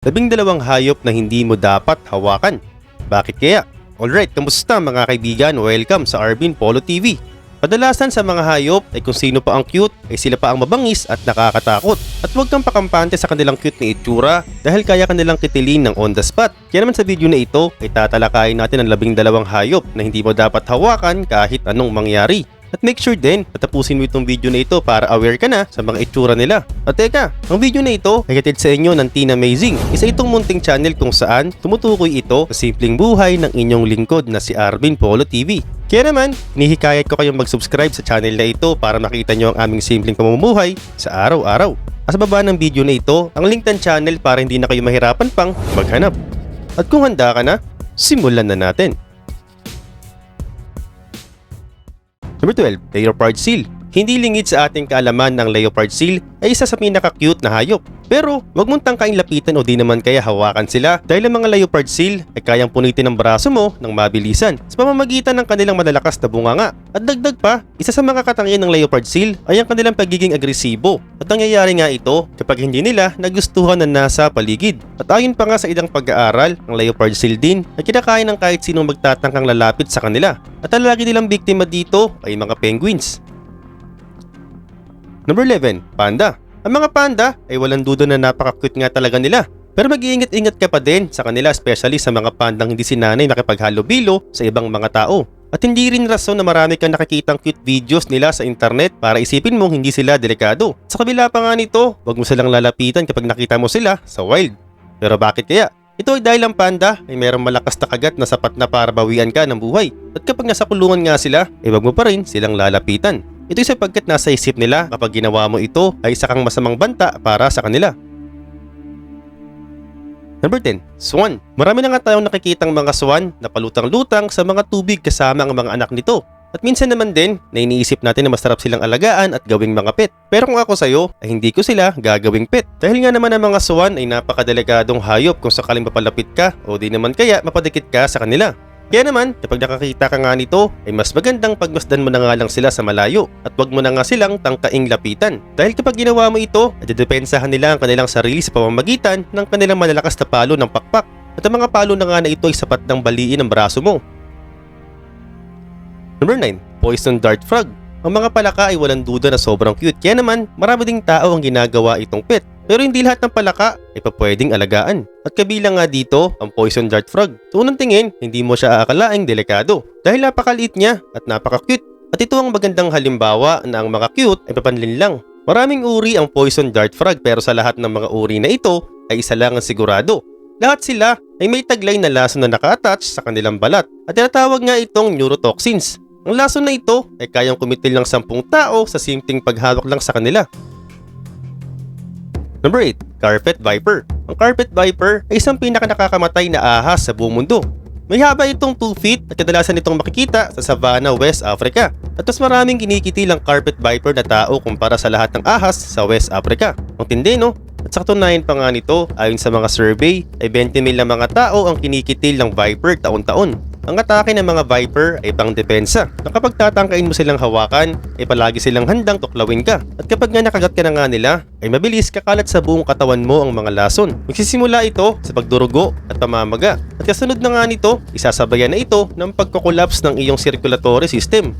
Labing dalawang hayop na hindi mo dapat hawakan. Bakit kaya? Alright, kamusta mga kaibigan? Welcome sa Arvin Polo TV. Kadalasan sa mga hayop ay kung sino pa ang cute ay sila pa ang mabangis at nakakatakot. At huwag kang pakampante sa kanilang cute na itsura dahil kaya kanilang kitilin ng on the spot. Kaya naman sa video na ito ay tatalakayin natin ang labing dalawang hayop na hindi mo dapat hawakan kahit anong mangyari. At make sure din patapusin mo itong video na ito para aware ka na sa mga itsura nila. At teka, ang video na ito ay hatid sa inyo ng Teen Amazing. Isa itong munting channel kung saan tumutukoy ito sa simpleng buhay ng inyong lingkod na si Arvin Polo TV. Kaya naman, nihikayat ko kayong mag-subscribe sa channel na ito para makita nyo ang aming simpleng pamumuhay sa araw-araw. At sa baba ng video na ito, ang link ng channel para hindi na kayo mahirapan pang maghanap. At kung handa ka na, simulan na natin. Number 12, Leopard Seal. Hindi lingid sa ating kaalaman ng leopard seal ay isa sa pinaka-cute na hayop. Pero wag mong tangkaing lapitan o di naman kaya hawakan sila dahil ang mga leopard seal ay kayang punitin ang braso mo ng mabilisan sa pamamagitan ng kanilang malalakas na bunganga. At dagdag pa, isa sa mga katangian ng leopard seal ay ang kanilang pagiging agresibo. At nangyayari nga ito kapag hindi nila nagustuhan na nasa paligid. At ayon pa nga sa ilang pag-aaral, ang leopard seal din ay kinakain ng kahit sinong magtatangkang lalapit sa kanila. At ang lagi nilang biktima dito ay mga penguins. Number 11, panda. Ang mga panda ay walang duda na napaka-cute nga talaga nila. Pero mag-iingat-ingat ka pa din sa kanila especially sa mga pandang hindi sinanay nakipaghalubilo sa ibang mga tao. At hindi rin rason na marami kang nakikitang cute videos nila sa internet para isipin mong hindi sila delikado. Sa kabila pa nga nito, huwag mo silang lalapitan kapag nakita mo sila sa wild. Pero bakit kaya? Ito ay dahil ang panda ay mayroong malakas na kagat na sapat na para bawian ka ng buhay. At kapag nasa kulungan nga sila, ay wag mo pa rin silang lalapitan. Ito ay sapagkat nasa isip nila kapag ginawa mo ito ay isa kang masamang banta para sa kanila. Number 10, Swan. Marami na nga tayong nakikitang mga swan na palutang-lutang sa mga tubig kasama ang mga anak nito. At minsan naman din na iniisip natin na masarap silang alagaan at gawing mga pet. Pero kung ako sa'yo, ay hindi ko sila gagawing pet. Dahil nga naman ang mga swan ay napakadelikadong hayop kung sakaling mapalapit ka o di naman kaya mapadikit ka sa kanila. Kaya naman, kapag nakakita ka nga nito, ay mas magandang pagmasdan mo na nga lang sila sa malayo at wag mo na nga silang tangkaing lapitan. Dahil kapag ginawa mo ito, ay dedepensahan nila ang kanilang sarili sa pamamagitan ng kanilang malalakas na palo ng pakpak. At ang mga palo na nga na ito ay sapat ng baliin ang braso mo. Number 9, Poison Dart Frog. Ang mga palaka ay walang duda na sobrang cute kaya naman marami ding tao ang ginagawa itong pet. Pero hindi lahat ng palaka ay papwedeng alagaan. At kabilang nga dito ang Poison Dart Frog. So unang tingin, hindi mo siya aakalaing delikado dahil napakaliit niya at napaka-cute. At ito ang magandang halimbawa na ang mga cute ay papanlin lang. Maraming uri ang Poison Dart Frog pero sa lahat ng mga uri na ito ay isa lang ang sigurado. Lahat sila ay may taglay na lason na naka-attach sa kanilang balat at tinatawag nga itong neurotoxins. Ang lason na ito ay kayang kumitil ng sampung tao sa simpleng paghawak lang sa kanila. Number 8, Carpet Viper. Ang Carpet Viper ay isang pinakanakakamatay na ahas sa buong mundo. May haba itong 2 feet at kadalasan itong makikita sa Savannah, West Africa. At mas maraming kinikitil ang Carpet Viper na tao kumpara sa lahat ng ahas sa West Africa. Ang tindi no? At sa katunayan pa nga nito, ayon sa mga survey, ay 20 mil na mga tao ang kinikitil ng Viper taon-taon. Ang atake ng mga Viper ay pang depensa na kapag tatangkain mo silang hawakan, ay palagi silang handang tuklawin ka. At kapag nga nakagat ka na nga nila, ay mabilis kakalat sa buong katawan mo ang mga lason. Magsisimula ito sa pagdurugo at pamamaga. At kasunod na nga nito, isasabayan na ito ng pagkukulaps ng iyong circulatory system.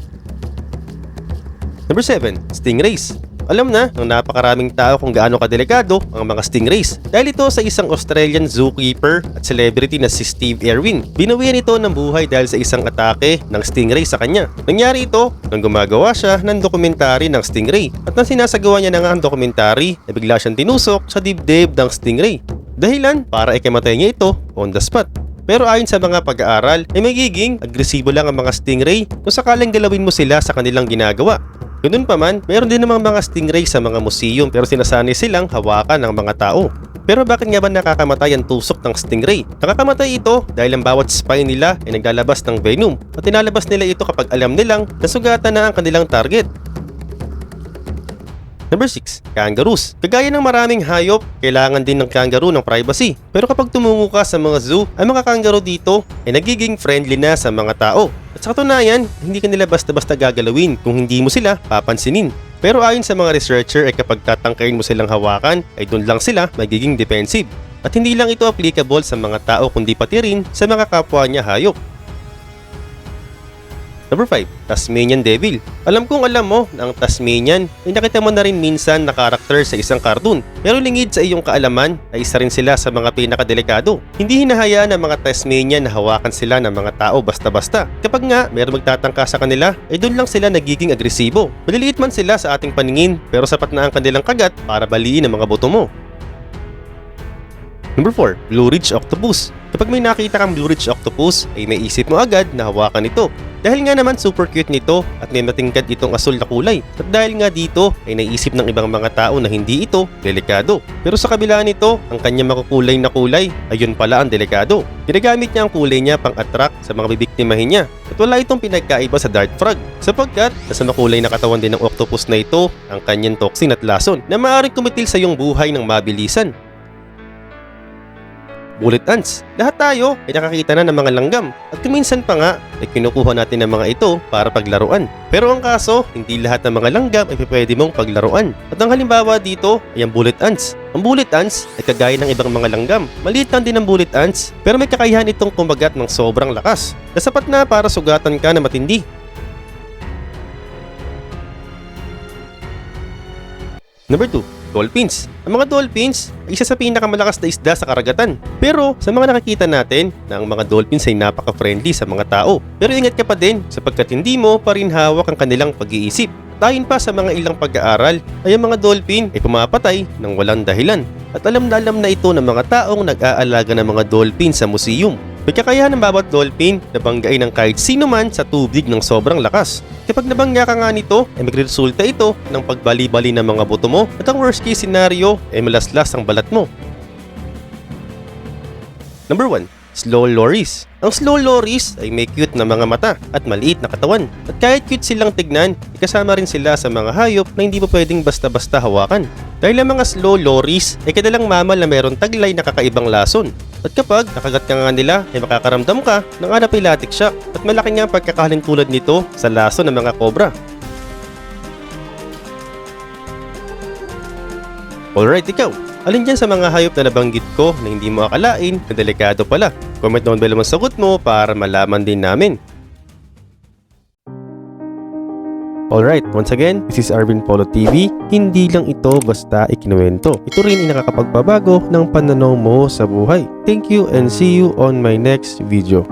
Number 7, Stingrays. Alam na ng napakaraming tao kung gaano kadelikado ang mga stingrays dahil ito sa isang Australian zookeeper at celebrity na si Steve Irwin. Binawian ito ng buhay dahil sa isang atake ng stingray sa kanya. Nangyari ito nang gumagawa siya ng dokumentary ng stingray at nang sinasagawa niya na nga ang dokumentary na bigla siyang tinusok sa dibdib ng stingray. Dahilan para ikamatay niya ito on the spot. Pero ayon sa mga pag-aaral, ay magiging agresibo lang ang mga stingray kung sakaling galawin mo sila sa kanilang ginagawa. Ganun pa man, mayroon din namang mga stingray sa mga museum pero sinasanay silang hawakan ng mga tao. Pero bakit nga ba nakakamatay ang tusok ng stingray? Nakakamatay ito dahil ang bawat spine nila ay naglalabas ng venom at tinalabas nila ito kapag alam nilang nasugatan na ang kanilang target. Number 6, kangaroos. Kagaya ng maraming hayop, kailangan din ng kangaroo ng privacy. Pero kapag tumungo ka sa mga zoo, ang mga kangaroo dito ay nagiging friendly na sa mga tao. At sa katunayan, hindi ka nila basta-basta gagalawin kung hindi mo sila papansinin. Pero ayon sa mga researcher ay kapag tatangkain mo silang hawakan ay doon lang sila magiging defensive. At hindi lang ito applicable sa mga tao kundi pati rin sa mga kapwa niya hayop. Number 5, Tasmanian Devil. Alam kong alam mo na ang Tasmanian ay nakita mo na rin minsan na karakter sa isang cartoon. Pero lingid sa iyong kaalaman ay isa rin sila sa mga pinakadelikado. Hindi hinahayaan ng mga Tasmanian na hawakan sila ng mga tao basta-basta. Kapag nga mayroong magtatangka sa kanila, ay doon lang sila nagiging agresibo. Maliliit man sila sa ating paningin pero sapat na ang kanilang kagat para baliin ang mga boto mo. Number 4, Blue Ridge Octopus. Kapag may nakita kang Blue Ridge Octopus, ay may mo agad na hawakan ito. Dahil nga naman super cute nito at may matingkad itong asul na kulay. At dahil nga dito ay naisip ng ibang mga tao na hindi ito delikado. Pero sa kabila nito, ang kanyang makukulay na kulay, ayun pala ang delikado. Ginagamit niya ang kulay niya pang attract sa mga bibiktimahin niya. At wala itong pinagkaiba sa dart frog. Sapagkat nasa makulay na katawan din ng octopus na ito ang kanyang toxin at lason na maaaring kumitil sa iyong buhay ng mabilisan bullet ants. Lahat tayo ay nakakita na ng mga langgam at kuminsan pa nga ay kinukuha natin ng mga ito para paglaruan. Pero ang kaso, hindi lahat ng mga langgam ay pwede mong paglaruan. At ang halimbawa dito ay ang bullet ants. Ang bullet ants ay kagaya ng ibang mga langgam. Maliit lang din ang bullet ants pero may kakayahan itong kumagat ng sobrang lakas. Na sapat na para sugatan ka na matindi. Number 2, dolphins. Ang mga dolphins ay isa sa pinakamalakas na isda sa karagatan. Pero sa mga nakikita natin na ang mga dolphins ay napaka-friendly sa mga tao. Pero ingat ka pa din sapagkat hindi mo pa rin hawak ang kanilang pag-iisip. Ayon pa sa mga ilang pag-aaral ay ang mga dolphin ay pumapatay ng walang dahilan. At alam na alam na ito ng mga taong nag-aalaga ng mga dolphin sa museum. May kakayahan ng bawat dolphin na banggain ng kahit sino man sa tubig ng sobrang lakas. Kapag nabangga ka nga nito, ay magresulta ito ng pagbali-bali ng mga buto mo at ang worst case scenario ay malaslas ang balat mo. Number 1. Slow lorries. Ang slow lorries ay may cute na mga mata at maliit na katawan. At kahit cute silang tignan, ikasama rin sila sa mga hayop na hindi mo pwedeng basta-basta hawakan. Dahil ang mga slow lorries ay kadalang mamal na mayroong taglay na kakaibang lason. At kapag nakagat ka nga nila ay makakaramdam ka ng anaphylactic shock at malaki nga ang tulad nito sa laso ng mga cobra. Alright, ikaw. Alin dyan sa mga hayop na nabanggit ko na hindi mo akalain na delikado pala? Comment down below ang sagot mo para malaman din namin. Alright, once again, this is Arvin Polo TV. Hindi lang ito basta ikinuwento. Ito rin ay nakakapagpabago ng pananaw mo sa buhay. Thank you and see you on my next video.